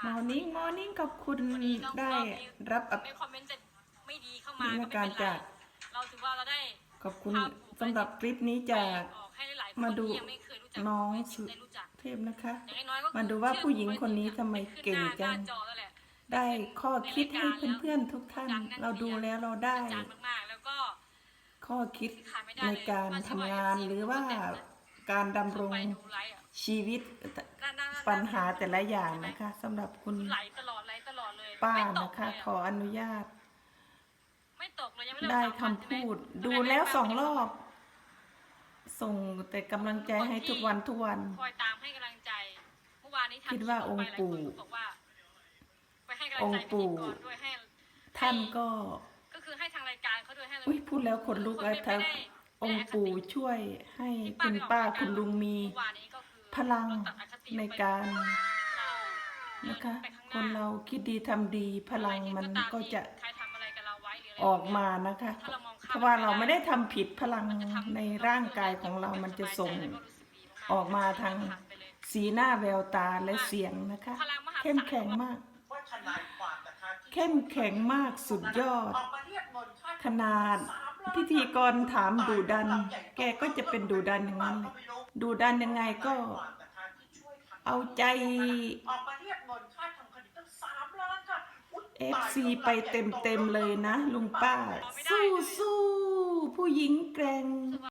ค่ะมอร์นิ่งมอร์นิ่งขอบคุณวันนี้น้องได้ก็มีรับอัพไม่คอมเมนต์จะไม่ดีเข้ามามีก็อาไม่การเป็นไรจาก เราถือว่าเราได้ขอบคุณสำหรับคลิปนี้จากออกให้หลายๆคนมาดูที่ยังไม่เคยรู้จักน้อง ไม่สุได้รู้จักเทพนะคะ อย่างน้อยๆก็คือมาดูว่าผู้หญิงคนนี้ทำไมเก่งจังขึ้นหน้าหน้าจอแล้วแหละ ได้ข้อคิดให้เพื่อนๆทุกท่าน เราดูแล้วเราได้จานมากๆ แล้วก็ข้อคิดขาดไม่ได้ในเลยการว่ทำชื่งานหรือว่าการดำรงไปดูไลฟ์อะชีวิตน่าน่า ปัญหาแต่ละอย่างนะคะสำหรับคุณไหลตลอดไหลตลอดเลยป้าไม่ตกนะคะ เลยขออนุญาต ไม่ตกเลยยังไม่ได้เริ่มคำสามวันพูดใช่ไหมดูแล้วสองรอบ ส่งแต่กำลังใจให้ทุกวันทุกวัน คอยตามให้กำลังใจเมื่อวานนี้ทำคิดว่าลิปองค์ไปหลายปู่คนก็บอกว่าไปให้กำลังใจองค์ปู่พิธีกรด้วยให้ท่านก็ ก็คือให้ทางรายการเขาด้วยให้อุ้ยพูดแล้วขนลุกเลยทั้งองค์ปู่ช่วยให้คุณป้าคุณลุงมี เมื่อวานนี้ก็คือพลังเราตัดอคติ ในการนะคะคนเราคิดดีทำดีพลังมันก็จะออกมานะคะ เพราะว่าเราไม่ได้ทำผิดพลังในร่างกายของเรามันจะส่งออกมาทางผ่นไปเลยสีหน้าแววตาและเสียงนะคะ เข้มแข็งมาก เข้มแข็งมากสุดยอด ขนาดพิธีกรถามดูดัน แกก็จะเป็นดูดันอย่างนั้นดูดันยังไงก็ เอาใจ ออกมาเรียกเงินค่าทำคดีตั้งสามล้านค่ะอุ๊ย FC ไปเต็มๆเลยนะ ลุงป้า สู้สู้ๆผู้หญิงแกร่ง